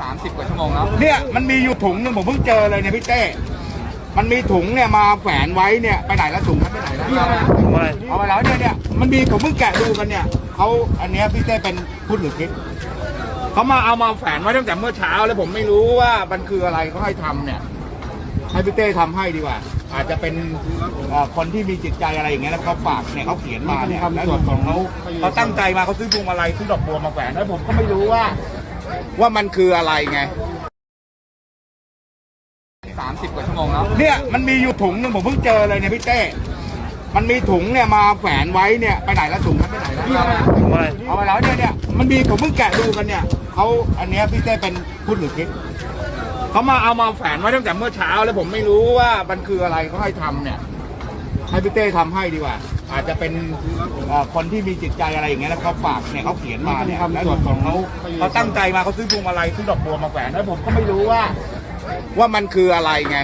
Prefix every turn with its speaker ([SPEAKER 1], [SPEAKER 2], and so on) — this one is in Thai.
[SPEAKER 1] สามสิบกว่าชั่วโมงแล้ว
[SPEAKER 2] เนี่ยมันมีอยู่ถุงหนึงผมเพิ่งเจอเลยเนี่ยพี่เต้มันมีถุงเนี่ยมาแขวนไว้เนี่ยไปไหนแล้วถุงมันไปไหนแล้วเอาไปแล้วเนี่ยเนี่ยมันมีผมเพิ่งแกะดูกันเนี่ยเขาอันเนี้ยพี่เต้เป็นพูดหรือคิดเขามาเอามาแขวนไว้ตั้งแต่เมื่อเช้าแล้วผมไม่รู้ว่ามันคืออะไรเขาให้ทำเนี่ย ให้พี่เต้ทำให้ดีกว่า อาจจะเป็นเอ่อคนที่มีจิตใจอะไรอย่างเงี้ยแล้วเขาฝากเนี่ยเขาเขียนมาเนี่ยแล้วส่วนของเขาเขาตั้งใจมาเขาซื้อพวงมาลัยซื้อดอกบัวมาแขวนแล้วผมก็ไม่รู้ว่า ว่ามันคืออะไรไง
[SPEAKER 1] สามสิบกว่าชั่วโมงแล้ว
[SPEAKER 2] เนี่ยมันมีอยู่ถุงหนึงผมเพิ่งเจอเลยเนี่ยพี่เต้ มันมีถุงเนี่ยมาแขวนไว้เนี่ยไปไหนแล้วถุงมันไปไหนแล้วเอาไปแล้วเนี่ยเนี่ยมันมีผมเพิ่งแกะดูกันเนี่ยเขาอันเนี้ยพี่เต้เป็นพูดหรือคิดเขามาเอามาแขวนไว้ตั้งแต่เมื่อเช้าแล้วผมไม่รู้ว่ามันคืออะไรเขาให้ทำเนี่ย ให้พี่เต้ทำให้ดีกว่า อาจจะเป็นเอ่อคนที่มีจิตใจอะไรอย่างเงี้ยแล้วเขาฝากเนี่ยเขาเขียนมาเนี่ยแล้วส่วนของเขาเขาตั้งใจมาเขาซื้อพวงมาลัยซื้อดอกบัวมาแขวนแล้วผมก็ไม่รู้ว่า ว่ามันคืออะไรไง